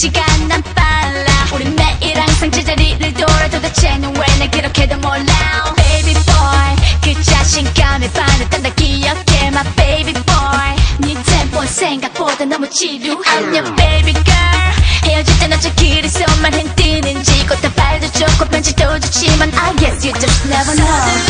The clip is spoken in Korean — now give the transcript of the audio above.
난 눈치가 난 빨라. 우리 매일 항상 제자리를 돌아 도대체 넌왜날 그렇게도 몰라. Baby boy 그 자신감에 반했단다 기억해 my baby boy. 네 템포 생각보다 너무 지루하냐 baby girl. 헤어질 땐 어째 길이 손만 흔드는지 꽃다 발도 좋고 편지도 좋지만 I guess you just never know